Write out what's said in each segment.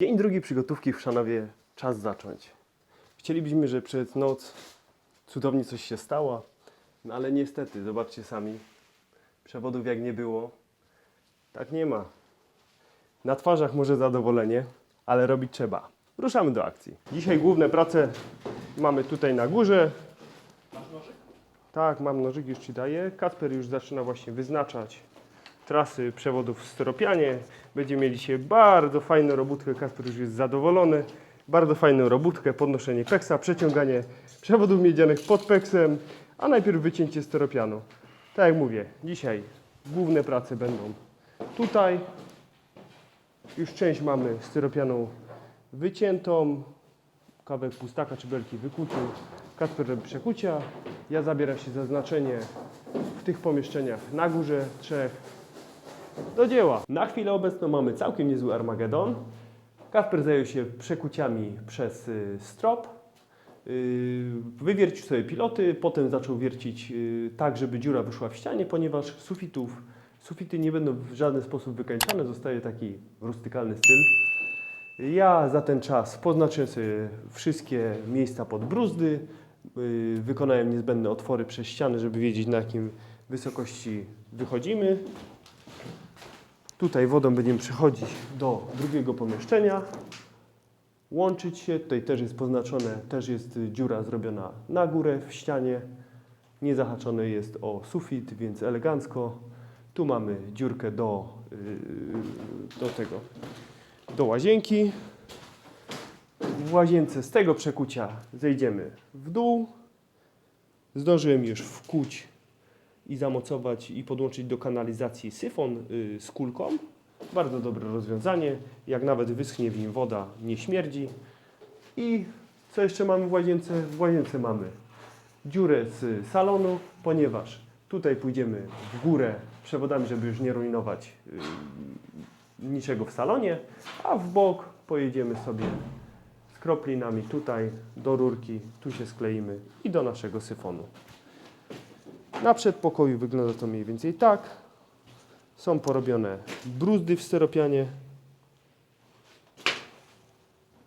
Dzień drugi przygotówki w Szanowie. Czas zacząć. Chcielibyśmy, że przed noc cudownie coś się stało, no ale niestety, zobaczcie sami, przewodów jak nie było, tak nie ma. Na twarzach może zadowolenie, ale robić trzeba. Ruszamy do akcji. Dzisiaj główne prace mamy tutaj na górze. Tak, mam nożyk, już Ci daję. Kasper już zaczyna właśnie wyznaczać trasy przewodów w styropianie. Będziemy mieli dzisiaj bardzo fajną robótkę. Kasper już jest zadowolony. Bardzo fajną robótkę, podnoszenie peksa, przeciąganie przewodów miedzianych pod peksem, a najpierw wycięcie styropianu. Tak jak mówię, dzisiaj główne prace będą tutaj. Już część mamy styropianu wyciętą, kawałek pustaka czy belki wykuty. Kasper robi przekucia. Ja zabieram się za znaczenie w tych pomieszczeniach na górze trzech. Do dzieła. Na chwilę obecną mamy całkiem niezły Armagedon. Kasper zajął się przekuciami przez y, strop. Y, wywiercił sobie piloty, potem zaczął wiercić y, tak, żeby dziura wyszła w ścianie, ponieważ sufitów, sufity nie będą w żaden sposób wykańczane, zostaje taki rustykalny styl. Ja za ten czas poznaczyłem sobie wszystkie miejsca pod bruzdy, wykonałem niezbędne otwory przez ściany, żeby wiedzieć na jakim wysokości wychodzimy. Tutaj wodą będziemy przechodzić do drugiego pomieszczenia, łączyć się. Tutaj też jest poznaczone, też jest dziura zrobiona na górę w ścianie. Nie zahaczone jest o sufit, więc elegancko. Tu mamy dziurkę do, yy, do tego, do łazienki. W łazience z tego przekucia zejdziemy w dół. Zdążyłem już wkuć i zamocować i podłączyć do kanalizacji syfon y, z kulką. Bardzo dobre rozwiązanie. Jak nawet wyschnie w nim woda, nie śmierdzi. I co jeszcze mamy w łazience? W łazience mamy dziurę z salonu, ponieważ tutaj pójdziemy w górę przewodami, żeby już nie rujnować y, niczego w salonie, a w bok pojedziemy sobie z kroplinami tutaj do rurki, tu się skleimy i do naszego syfonu. Na przedpokoju wygląda to mniej więcej tak. Są porobione bruzdy w styropianie.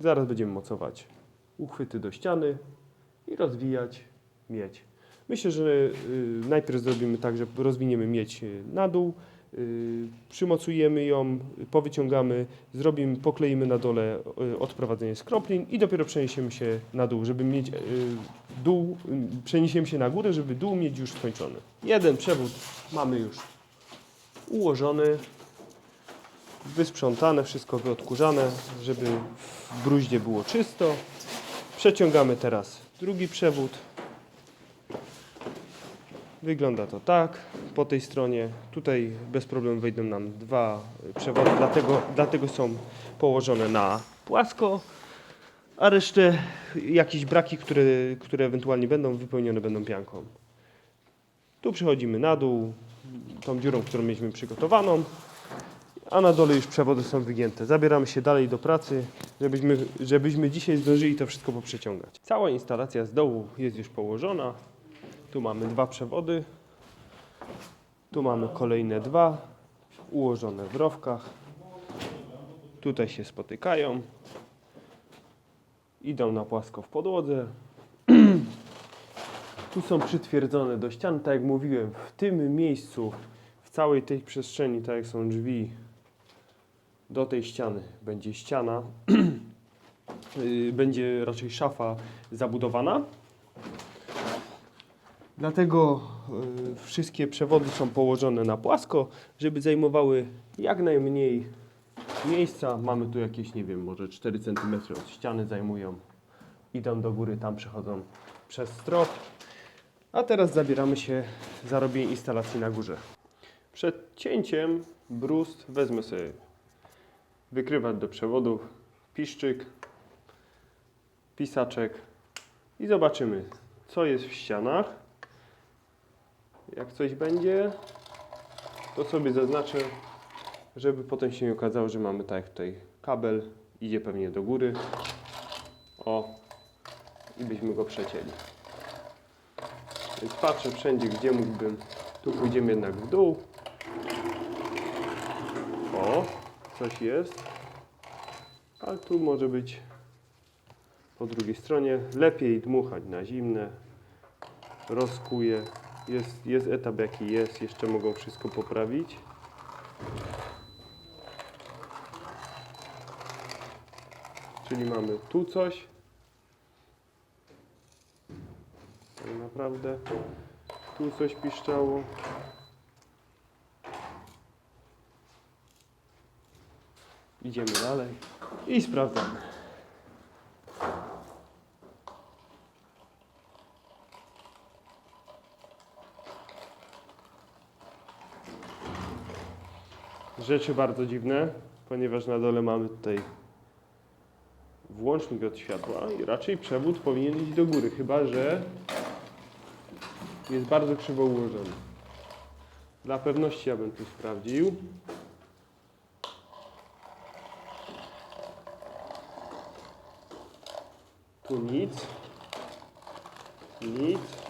Zaraz będziemy mocować uchwyty do ściany i rozwijać miedź. Myślę, że y, najpierw zrobimy tak, że rozwiniemy miedź y, na dół, y, przymocujemy ją, powyciągamy, zrobimy, pokleimy na dole odprowadzenie skroplin i dopiero przeniesiemy się na dół, żeby mieć dół, przeniesiemy się na górę, żeby dół mieć już skończony. Jeden przewód mamy już ułożony, wysprzątane, wszystko wyodkurzane, żeby w bruździe było czysto. Przeciągamy teraz drugi przewód. Wygląda to tak po tej stronie. Tutaj bez problemu wejdą nam dwa przewody, dlatego, dlatego są położone na płasko, a resztę jakieś braki, które, które ewentualnie będą wypełnione będą pianką. Tu przechodzimy na dół, tą dziurą, którą mieliśmy przygotowaną, a na dole już przewody są wygięte. Zabieramy się dalej do pracy, żebyśmy, żebyśmy dzisiaj zdążyli to wszystko poprzeciągać. Cała instalacja z dołu jest już położona. Tu mamy dwa przewody. Tu mamy kolejne dwa ułożone w rowkach. Tutaj się spotykają. Idą na płasko w podłodze. Tu są przytwierdzone do ścian, tak jak mówiłem, w tym miejscu, w całej tej przestrzeni, tak jak są drzwi, do tej ściany będzie ściana, będzie raczej szafa zabudowana. Dlatego y, wszystkie przewody są położone na płasko, żeby zajmowały jak najmniej miejsca. Mamy tu jakieś, nie wiem, może 4 cm od ściany zajmują. Idą do góry, tam przechodzą przez strop. A teraz zabieramy się za robienie instalacji na górze. Przed cięciem brust wezmę sobie wykrywacz do przewodów, piszczyk, pisaczek i zobaczymy, co jest w ścianach. Jak coś będzie, to sobie zaznaczę, żeby potem się nie okazało, że mamy tak jak tutaj kabel, idzie pewnie do góry. O, i byśmy go przecięli. Więc patrzę wszędzie, gdzie mógłbym. Tu pójdziemy jednak w dół. O, coś jest. Ale tu może być po drugiej stronie. Lepiej dmuchać na zimne. Rozkuje. Jest, jest etap jaki jest. Jeszcze mogą wszystko poprawić. Czyli mamy tu coś. Tak naprawdę. Tu coś piszczało. Idziemy dalej i sprawdzamy. Rzeczy bardzo dziwne, ponieważ na dole mamy tutaj włącznik od światła i raczej przewód powinien iść do góry, chyba że jest bardzo krzywo ułożony. Dla pewności ja bym tu sprawdził. Tu nic. Nic.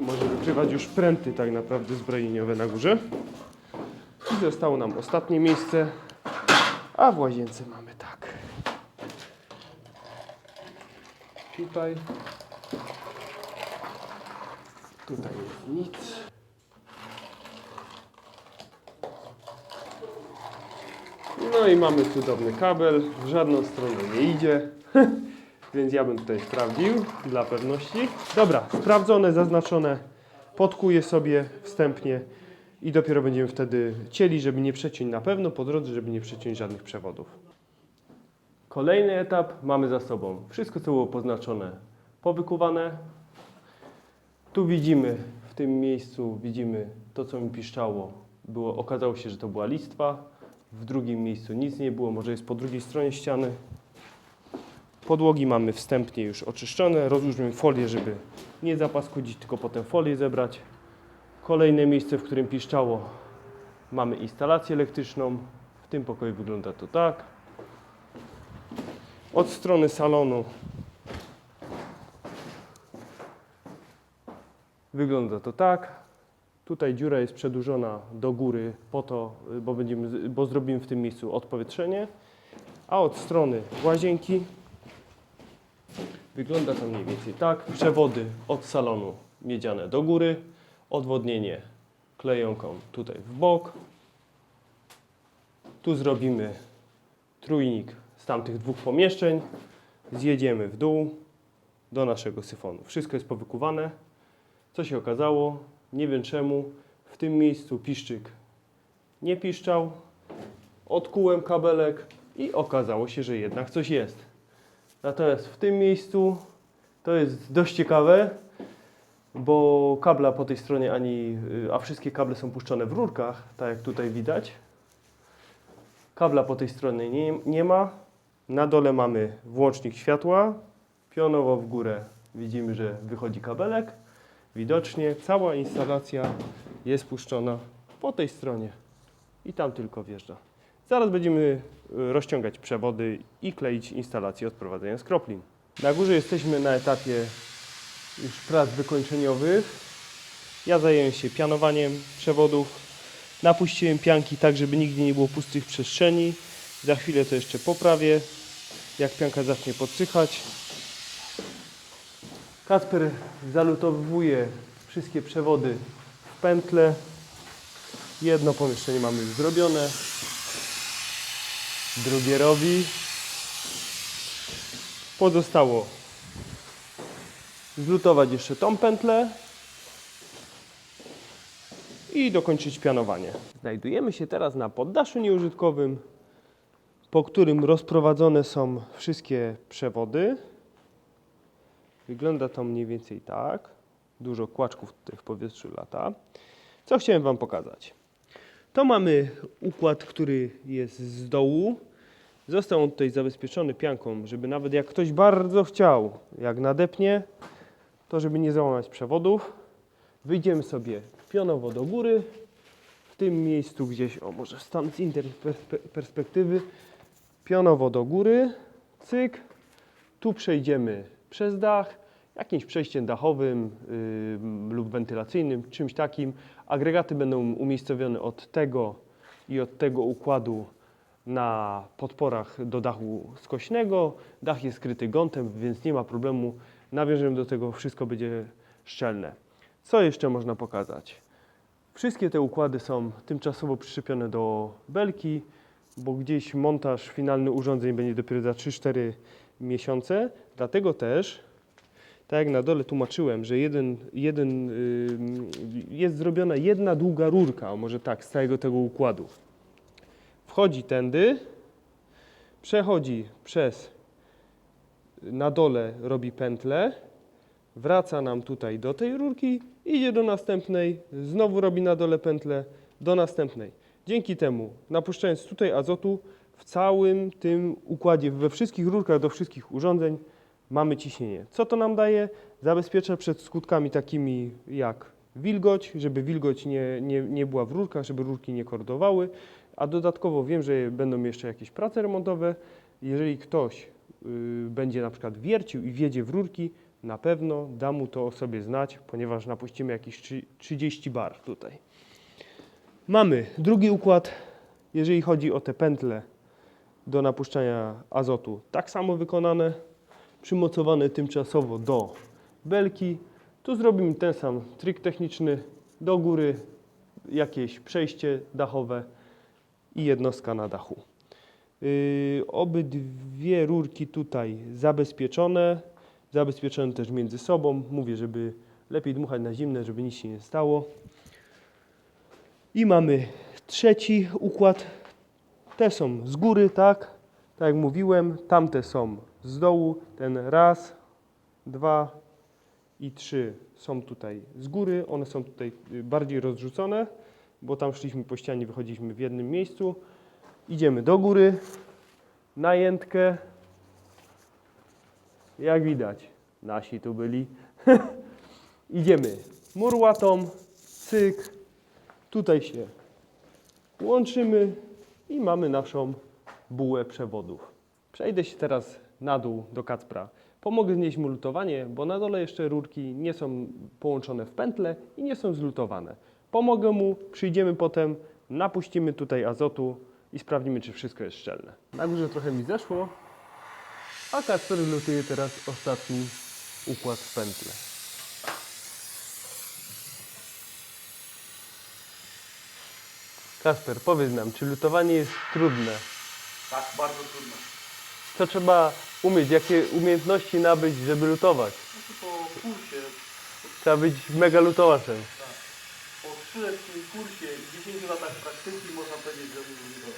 Tu może wykrywać już pręty tak naprawdę zbrojeniowe na górze. I zostało nam ostatnie miejsce. A w łazience mamy tak. Tutaj. Tutaj jest nic. No i mamy cudowny kabel, w żadną stronę nie idzie, więc ja bym tutaj sprawdził dla pewności. Dobra, sprawdzone, zaznaczone, podkuję sobie wstępnie i dopiero będziemy wtedy cieli, żeby nie przeciąć na pewno, po drodze, żeby nie przeciąć żadnych przewodów. Kolejny etap mamy za sobą. Wszystko, co było poznaczone, powykuwane. Tu widzimy, w tym miejscu widzimy to, co mi piszczało. Było, okazało się, że to była listwa. W drugim miejscu nic nie było, może jest po drugiej stronie ściany. Podłogi mamy wstępnie już oczyszczone. Rozłóżmy folię, żeby nie zapaskudzić, tylko potem folię zebrać. Kolejne miejsce, w którym piszczało, mamy instalację elektryczną. W tym pokoju wygląda to tak. Od strony salonu wygląda to tak. Tutaj dziura jest przedłużona do góry po to, bo, będziemy, bo zrobimy w tym miejscu odpowietrzenie. A od strony łazienki wygląda to mniej więcej tak. Przewody od salonu miedziane do góry, odwodnienie klejonką tutaj w bok. Tu zrobimy trójnik z tamtych dwóch pomieszczeń. Zjedziemy w dół do naszego syfonu. Wszystko jest powykuwane. Co się okazało? Nie wiem czemu. W tym miejscu piszczyk nie piszczał. Odkułem kabelek i okazało się, że jednak coś jest. Natomiast w tym miejscu to jest dość ciekawe, bo kabla po tej stronie ani, a wszystkie kable są puszczone w rurkach, tak jak tutaj widać. Kabla po tej stronie nie, nie ma. Na dole mamy włącznik światła. Pionowo w górę widzimy, że wychodzi kabelek. Widocznie cała instalacja jest puszczona po tej stronie i tam tylko wjeżdża. Zaraz będziemy y, rozciągać przewody i kleić instalację odprowadzenia skroplin. Na górze jesteśmy na etapie już prac wykończeniowych. Ja zajęłem się pianowaniem przewodów. Napuściłem pianki tak, żeby nigdzie nie było pustych przestrzeni. Za chwilę to jeszcze poprawię, jak pianka zacznie podsychać. Kasper zalutowuje wszystkie przewody w pętle. Jedno pomieszczenie mamy już zrobione. Drugie robi. Pozostało zlutować jeszcze tą pętlę i dokończyć pianowanie. Znajdujemy się teraz na poddaszu nieużytkowym, po którym rozprowadzone są wszystkie przewody. Wygląda to mniej więcej tak. Dużo kłaczków tutaj w powietrzu lata. Co chciałem Wam pokazać? To mamy układ, który jest z dołu. Został on tutaj zabezpieczony pianką, żeby nawet jak ktoś bardzo chciał, jak nadepnie, to żeby nie załamać przewodów. Wyjdziemy sobie pionowo do góry. W tym miejscu gdzieś, o może stan z perspe- perspektywy, pionowo do góry, cyk. Tu przejdziemy przez dach, jakimś przejściem dachowym ym, lub wentylacyjnym, czymś takim. Agregaty będą umiejscowione od tego i od tego układu na podporach do dachu skośnego. Dach jest skryty gątem, więc nie ma problemu. Nawiążemy do tego, wszystko będzie szczelne. Co jeszcze można pokazać? Wszystkie te układy są tymczasowo przyczepione do belki, bo gdzieś montaż finalny urządzeń będzie dopiero za 3-4 miesiące. Dlatego też, tak jak na dole tłumaczyłem, że jeden, jeden, ym, jest zrobiona jedna długa rurka, może tak, z całego tego układu. Wchodzi tędy, przechodzi przez, na dole robi pętlę, wraca nam tutaj do tej rurki, idzie do następnej, znowu robi na dole pętlę, do następnej. Dzięki temu, napuszczając tutaj azotu, w całym tym układzie, we wszystkich rurkach do wszystkich urządzeń mamy ciśnienie. Co to nam daje? Zabezpiecza przed skutkami takimi jak wilgoć, żeby wilgoć nie, nie, nie była w rurkach, żeby rurki nie kordowały, a dodatkowo wiem, że będą jeszcze jakieś prace remontowe. Jeżeli ktoś y, będzie na przykład wiercił i wjedzie w rurki, na pewno da mu to o sobie znać, ponieważ napuścimy jakieś trzy- 30 bar tutaj. Mamy drugi układ, jeżeli chodzi o te pętle do napuszczania azotu, tak samo wykonane, przymocowane tymczasowo do belki. Tu zrobimy ten sam trik techniczny, do góry jakieś przejście dachowe i jednostka na dachu. Yy, obydwie rurki tutaj zabezpieczone, zabezpieczone też między sobą. Mówię, żeby lepiej dmuchać na zimne, żeby nic się nie stało. I mamy trzeci układ. Te są z góry, tak? Tak jak mówiłem, tamte są z dołu. Ten raz, dwa i trzy są tutaj z góry. One są tutaj y, bardziej rozrzucone, bo tam szliśmy po ścianie, wychodziliśmy w jednym miejscu. Idziemy do góry, na jętkę. Jak widać, nasi tu byli. Idziemy murłatą, cyk, tutaj się łączymy i mamy naszą bułę przewodów. Przejdę się teraz na dół do Kacpra. Pomogę znieść mu lutowanie, bo na dole jeszcze rurki nie są połączone w pętle i nie są zlutowane. Pomogę mu, przyjdziemy potem, napuścimy tutaj azotu i sprawdzimy, czy wszystko jest szczelne. Na górze trochę mi zeszło, a Kacper lutuje teraz ostatni układ w pętle. Kasper, powiedz nam, czy lutowanie jest trudne? Tak, bardzo trudno. Co trzeba umieć? Jakie umiejętności nabyć, żeby lutować? No to po kursie, Trzeba być mega lutowaczem. Po 3-letnim kursie i 10 latach praktyki można powiedzieć, że to.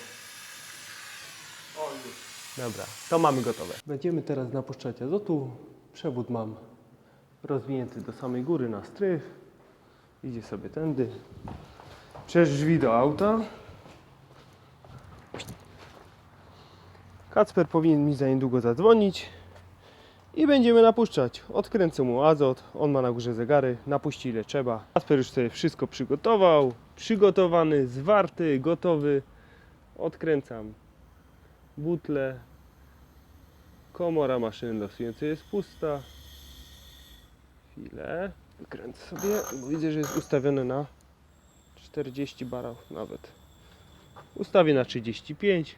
O już. Dobra, to mamy gotowe. Będziemy teraz napuszczać azotu. Przewód mam rozwinięty do samej góry na strych. Idzie sobie tędy. Przez drzwi do auta. Kacper powinien mi za niedługo zadzwonić. I będziemy napuszczać. Odkręcę mu azot. On ma na górze zegary. Napuści ile trzeba. Kacper już sobie wszystko przygotował. Przygotowany, zwarty, gotowy. Odkręcam butle. Komora maszyny losującej jest pusta. Chwilę. Wykręcę sobie, bo widzę, że jest ustawione na 40 barów nawet. Ustawię na 35.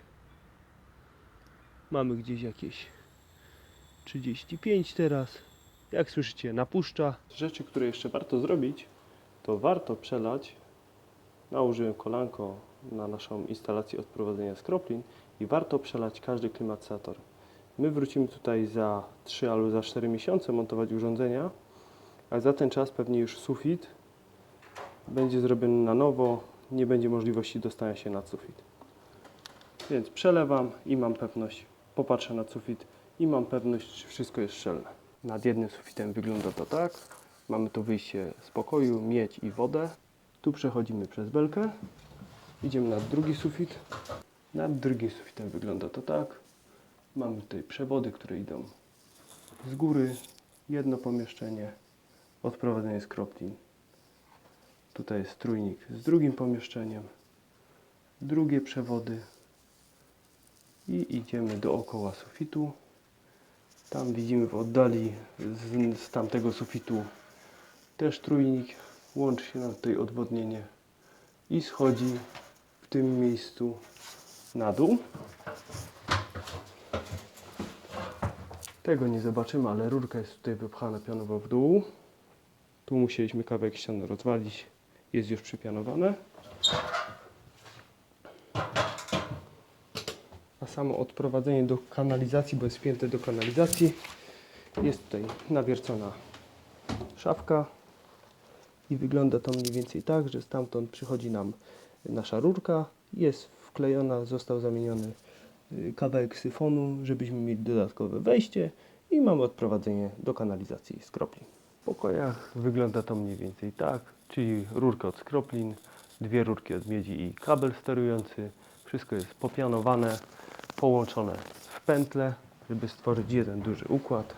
Mamy gdzieś jakieś 35 teraz. Jak słyszycie, napuszcza. Rzeczy, które jeszcze warto zrobić, to warto przelać. Nałożyłem kolanko na naszą instalację odprowadzenia skroplin i warto przelać każdy klimatyzator. My wrócimy tutaj za 3 albo za 4 miesiące montować urządzenia, a za ten czas pewnie już sufit będzie zrobiony na nowo, nie będzie możliwości dostania się na sufit. Więc przelewam i mam pewność, popatrzę na sufit i mam pewność, czy wszystko jest szczelne. Nad jednym sufitem wygląda to tak. Mamy tu wyjście z pokoju, miedź i wodę. Tu przechodzimy przez belkę. Idziemy nad drugi sufit. Nad drugim sufitem wygląda to tak. Mamy tutaj przewody, które idą z góry. Jedno pomieszczenie. Odprowadzenie skroplin. Tutaj jest trójnik z drugim pomieszczeniem. Drugie przewody. I idziemy dookoła sufitu. Tam widzimy w oddali z, z tamtego sufitu też trójnik. Łączy się nam tutaj odwodnienie i schodzi w tym miejscu na dół. Tego nie zobaczymy, ale rurka jest tutaj wypchana pionowo w dół. Tu musieliśmy kawałek ściany rozwalić. Jest już przypianowane. A samo odprowadzenie do kanalizacji, bo jest wpięte do kanalizacji, jest tutaj nawiercona szafka i wygląda to mniej więcej tak, że stamtąd przychodzi nam nasza rurka, jest wklejona, został zamieniony y, kawałek syfonu, żebyśmy mieli dodatkowe wejście i mamy odprowadzenie do kanalizacji z kroplin. W pokojach wygląda to mniej więcej tak, czyli rurka od skroplin, dwie rurki od miedzi i kabel sterujący. Wszystko jest popianowane, połączone w pętle, żeby stworzyć jeden duży układ.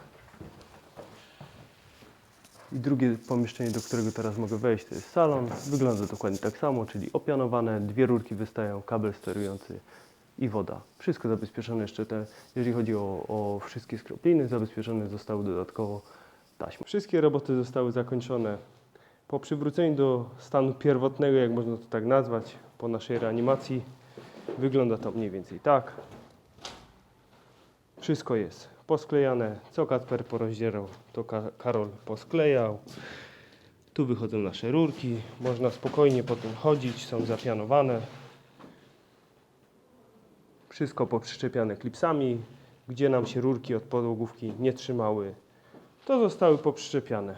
I drugie pomieszczenie, do którego teraz mogę wejść, to jest salon. Wygląda dokładnie tak samo, czyli opianowane, dwie rurki wystają, kabel sterujący i woda. Wszystko zabezpieczone jeszcze te, jeżeli chodzi o, o wszystkie skropliny, zabezpieczone zostały dodatkowo taśmą. Wszystkie roboty zostały zakończone po przywróceniu do stanu pierwotnego, jak można to tak nazwać, po naszej reanimacji. Wygląda to mniej więcej tak. Wszystko jest posklejane. Co Kacper porozdzierał, to Ka- Karol posklejał. Tu wychodzą nasze rurki. Można spokojnie po tym chodzić. Są zapianowane. Wszystko poprzyczepiane klipsami. Gdzie nam się rurki od podłogówki nie trzymały, to zostały poprzyczepiane.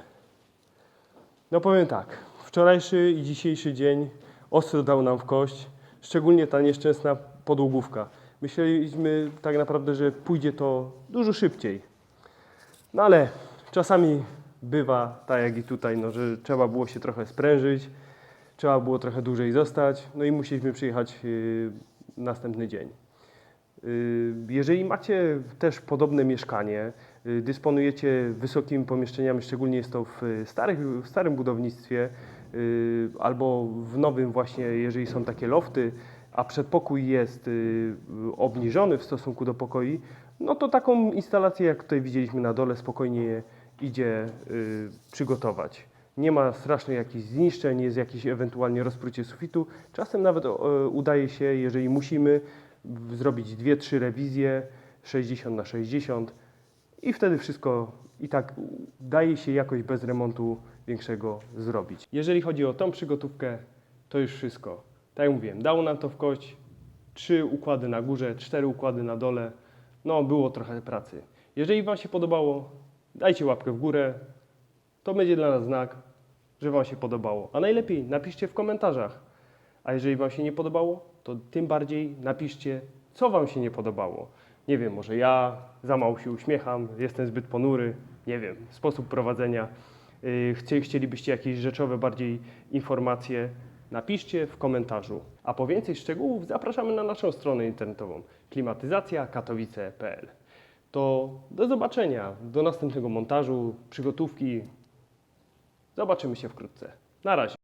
No powiem tak. Wczorajszy i dzisiejszy dzień ostro dał nam w kość. Szczególnie ta nieszczęsna podłogówka. Myśleliśmy tak naprawdę, że pójdzie to dużo szybciej. No ale czasami bywa tak jak i tutaj, no, że trzeba było się trochę sprężyć, trzeba było trochę dłużej zostać, no i musieliśmy przyjechać yy, następny dzień. Yy, Jeżeli macie też podobne mieszkanie, yy, dysponujecie wysokimi pomieszczeniami, szczególnie jest to w starych, w starym budownictwie, albo w nowym właśnie, jeżeli są takie lofty, a przedpokój jest yy, obniżony w stosunku do pokoi, no to taką instalację, jak tutaj widzieliśmy na dole, spokojnie idzie yy, przygotować. Nie ma strasznych jakichś zniszczeń, jest jakieś ewentualnie rozprucie sufitu. Czasem nawet udaje się, jeżeli musimy, zrobić dwie, trzy rewizje 60 na 60 i wtedy wszystko i tak daje się jakoś bez remontu większego zrobić. Jeżeli chodzi o tą przygotówkę, to już wszystko. Tak jak mówiłem, dało nam to w kość. Trzy układy na górze, cztery układy na dole. No, było trochę pracy. Jeżeli Wam się podobało, dajcie łapkę w górę. To będzie dla nas znak, że Wam się podobało. A najlepiej napiszcie w komentarzach. A jeżeli Wam się nie podobało, to tym bardziej napiszcie, co Wam się nie podobało. Nie wiem, może ja za mało się uśmiecham, jestem zbyt ponury, nie wiem, sposób prowadzenia. Yy, chcie- Chcielibyście jakieś rzeczowe bardziej informacje, napiszcie w komentarzu. A po więcej szczegółów zapraszamy na naszą stronę internetową klimatyzacjakatowice.pl. To do zobaczenia, do następnego montażu, przygotówki. Zobaczymy się wkrótce. Na razie.